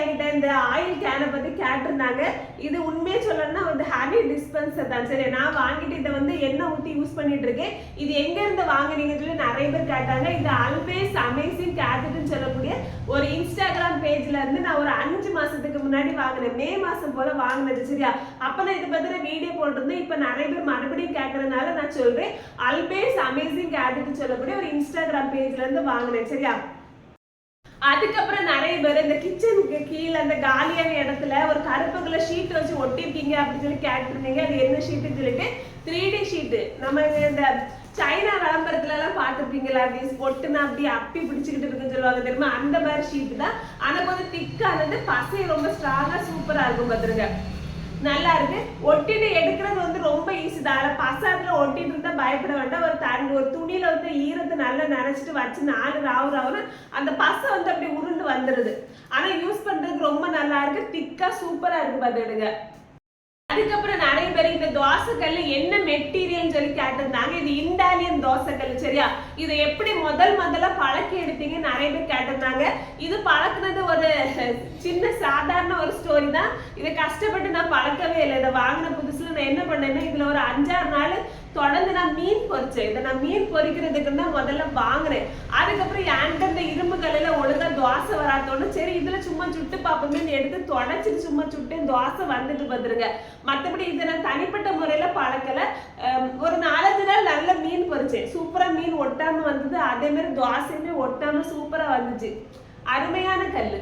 என்கிட்ட இந்த ஆயில் கேனை பத்தி கேட்டிருந்தாங்க. இது உண்மையே சொல்லணும்னா வந்து ஹேவி டிஸ்பென்சர் தான். சரி நான் வாங்கிட்டு இதை வந்து எண்ணெய் ஊத்தி யூஸ் பண்ணிட்டு இருக்கேன் இது எங்க இருந்து வாங்குனீங்கன்னு சொல்லி நிறைய பேர் கேட்டாங்க. இது அல்வேஸ் அமேசிங் கேஜெட்னு சொல்லக்கூடிய ஒரு இன்ஸ்டாகிராம் பேஜ்ல இருந்து நான் ஒரு அஞ்சு மாசத்துக்கு முன்னாடி வாங்கினேன். மே மாசம் போல வாங்கினது சரியா? அப்ப நான் இதை பத்தின வீடியோ போட்டிருந்தேன். இப்ப நிறைய பேர் மறுபடியும் கேட்கறதுனால நான் சொல்றேன். அல்பேஸ் அமேசிங் கேஜெட்னு சொல்லக்கூடிய ஒரு இன்ஸ்டாகிராம் பேஜ்ல இருந்து வாங்கினேன் சரியா? அதுக்கப்புறம் நிறைய பேர் இந்த கிச்சனுக்கு கீழே அந்த காலியான இடத்துல ஒரு கருப்பு கலர் ஷீட் வச்சு ஒட்டிருக்கீங்க அப்படின்னு சொல்லி கேட்டிருந்தீங்க. அது என்ன ஷீட்டுன்னு சொல்லிட்டு த்ரீ டி ஷீட்டு நம்ம இந்த சைனா விளம்பரத்துல எல்லாம் பார்த்துருப்பீங்களா அப்படி ஒட்டுனா அப்படி அப்பி பிடிச்சிக்கிட்டு இருக்குன்னு சொல்லுவாங்க தெரியுமா? அந்த மாதிரி ஷீட் தான். ஆனா கொஞ்சம் திக்கானது பசை ரொம்ப ஸ்ட்ராங்கா சூப்பரா இருக்கும் பாத்துருங்க நல்லா இருக்கு ஒட்டிட்டு எடுக்கிறது வந்து ரொம்ப ஈஸி தான். அதில் ஒட்டிட்டு இருந்தா பயப்பட வேண்டாம். ஒரு தண்ணி ஒரு துணியில வந்து ஈரத்தை நல்லா நனைச்சிட்டு வச்சு நாலு ராவு ராவுன்னு அந்த பசை வந்து அப்படி உருண்டு வந்துடுது ஆனா யூஸ் பண்றதுக்கு ரொம்ப நல்லா இருக்கு திக்கா சூப்பரா இருக்கு பார்த்துடுங்க அதுக்கப்புறம் நிறைய பேர் இந்த தோசைக்கல்ல என்ன மெட்டீரியல் சொல்லி கேட்டிருந்தாங்க. இது இண்டாலியன் தோசைக்கல் சரியா? இது எப்படி முதல் முதல்ல பழக்கி எடுத்தீங்க? நிறைய பேர் கேட்டிருந்தாங்க. இது பழக்குனது ஒரு சின்ன சாதாரண ஒரு ஸ்டோரி தான். இதை கஷ்டப்பட்டு நான் பழக்கவே இல்லை. இதை வாங்கின புதுசுல நான் என்ன பண்ணேன்னா இதுல ஒரு அஞ்சாறு நாள் தொடர்ந்து நான் மீன் பொரிச்சேன் இதை நான் மீன் பொறிக்கிறதுக்கு தான் முதல்ல வாங்கினேன். அதுக்கப்புறம் என்கிட்ட இந்த இரும்பு கல்லில் தோசை வராதோன்னு சரி இதுல சும்மா சுட்டு பார்ப்போமேன்னு எடுத்து தொடச்சிட்டு சும்மா சுட்டு தோசை வந்துட்டு வந்துருங்க. மற்றபடி இதை நான் தனிப்பட்ட முறையில பழக்கல. அஹ் ஒரு நாலஞ்சு நாள் நல்ல மீன் பொரிச்சேன். சூப்பரா மீன் ஒட்டாம வந்தது. அதே மாதிரி தோசையுமே ஒட்டாம சூப்பரா வந்துச்சு. அருமையான கல்லு.